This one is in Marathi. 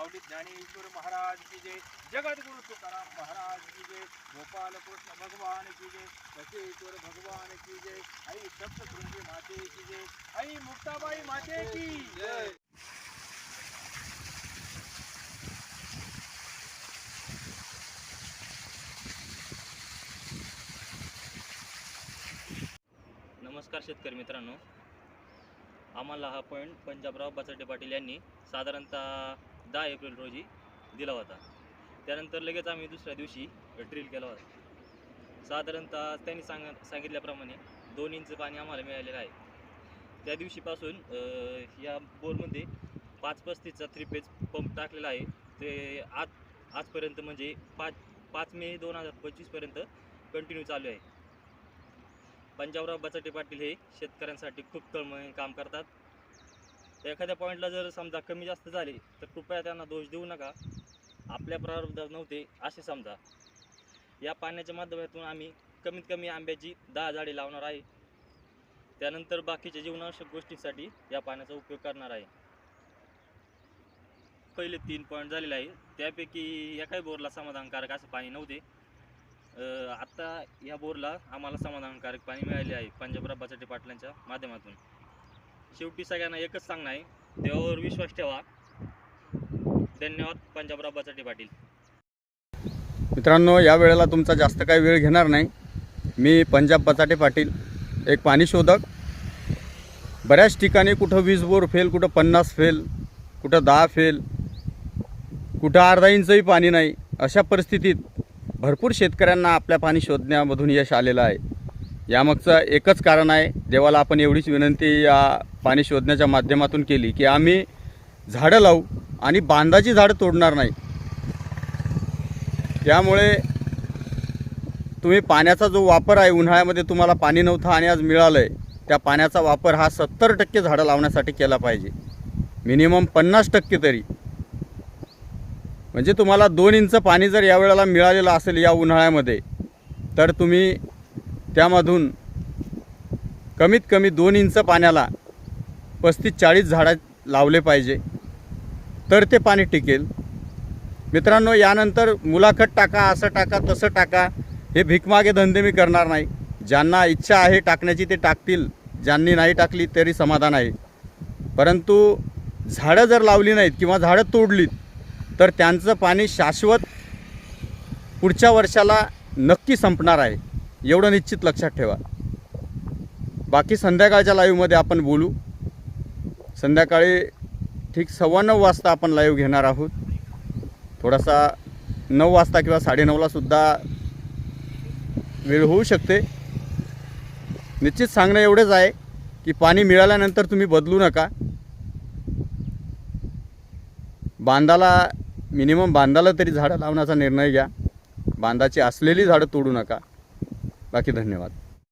माऊली ज्ञानेश्वर महाराज की जय जगद्गुरु तुकाराम महाराज की जय गोपाल कृष्ण भगवान की जय बसेश्वर भगवान की जय आई सप्तशृंगी माते की जय आई मुक्ताबाई माते की जय। नमस्कार शेतकरी मित्रांनो. आम्हाला हा पॉईंट पंजाबराव बचाटे पाटील यांनी साधारणतः दहा एप्रिल रोजी दिला होता. त्यानंतर लगेच आम्ही दुसऱ्या दिवशी ड्रिल केला होता. साधारणतः त्यांनी सांग सांगितल्याप्रमाणे दोन इंच पाणी आम्हाला मिळालेलं आहे. त्या दिवशीपासून या बोरमध्ये पाच पस्तीसचा थ्री पेज पंप टाकलेला आहे. ते आज आजपर्यंत म्हणजे पाच पाच मे दोन हजार पंचवीसपर्यंत कंटिन्यू चालू आहे. पंजाबराव बचाटे पाटील हे शेतकऱ्यांसाठी खूप तळमळीने काम करतात. एखाद्या पॉईंटला जर समजा कमी जास्त झाले तर कृपया त्यांना दोष देऊ नका. आपल्या प्रारब्धात नव्हते असे समजा. या पाण्याच्या माध्यमातून आम्ही कमीत कमी आंब्याची दहा झाडे लावणार आहे. त्यानंतर बाकीच्या जीवनावश्यक गोष्टींसाठी या पाण्याचा उपयोग करणार आहे. पहिले तीन पॉईंट झालेले आहे. त्यापैकी एकाही बोरला समाधानकारक असं पाणी नव्हते. आत्ता या बोरला आम्हाला समाधानकारक पाणी मिळाले आहे पंजाबराव बचाटे पाटलांच्या माध्यमातून. शेवटी सगळ्यांना एकच सांगणं आहे देवावर विश्वास ठेवा. धन्यवाद पंजाबराव बचाटे पाटील. मित्रांनो या वेळेला तुमचा जास्त काही वेळ घेणार नाही. मी पंजाब बचाटे पाटील एक पाणी शोधक. बऱ्याच ठिकाणी कुठं वीज बोर फेल कुठं पन्नास फेल कुठं दहा फेल कुठं अर्धा इंचही पाणी नाही अशा परिस्थितीत भरपूर शेतकऱ्यांना आपल्या पाणी शोधण्यामधून यश आलेलं आहे. यामागचं एकच कारण आहे देवाला आपण एवढीच विनंती या पाणी शोधण्याच्या माध्यमातून केली की आम्ही झाडं लावू आणि बांधाची झाडं तोडणार नाही. त्यामुळे तुम्ही पाण्याचा जो वापर आहे उन्हाळ्यामध्ये तुम्हाला पाणी नव्हतं आणि आज मिळालं आहे त्या पाण्याचा वापर हा सत्तर टक्के झाडं लावण्यासाठी केला पाहिजे. मिनिमम पन्नास टक्के तरी. म्हणजे तुम्हाला दोन इंच पाणी जर या वेळेला मिळालेलं असेल या उन्हाळ्यामध्ये तर तुम्ही त्यामधून कमीत कमी दोन इंच पाण्याला पस्तीस चाळीस झाडं लावले पाहिजे तर ते पाणी टिकेल. मित्रांनो यानंतर मुलाखत टाका असं टाका तसं टाका हे भिकमागे धंदे मी करणार नाही. ज्यांना इच्छा आहे टाकण्याची ते टाकतील. ज्यांनी नाही टाकली तरी समाधान आहे. परंतु झाडं जर लावली नाहीत किंवा झाडं तोडलीत तर त्यांचं पाणी शाश्वत पुढच्या वर्षाला नक्की संपणार आहे एवढं निश्चित लक्षात ठेवा. बाकी संध्याकाळच्या लाईव्हमध्ये आपण बोलू. संध्याकाळी ठीक सव्वा नऊ वाजता आपण लाईव्ह घेणार आहोत. थोडासा नऊ वाजता किंवा साडेनऊलासुद्धा वेळ होऊ शकते. निश्चित सांगणं एवढंच आहे की पाणी मिळाल्यानंतर तुम्ही बदलू नका. बांधाला मिनिमम बांधाला तरी झाडं लावण्याचा निर्णय घ्या. बांधाची असलेली झाडं तोडू नका. बाकी धन्यवाद.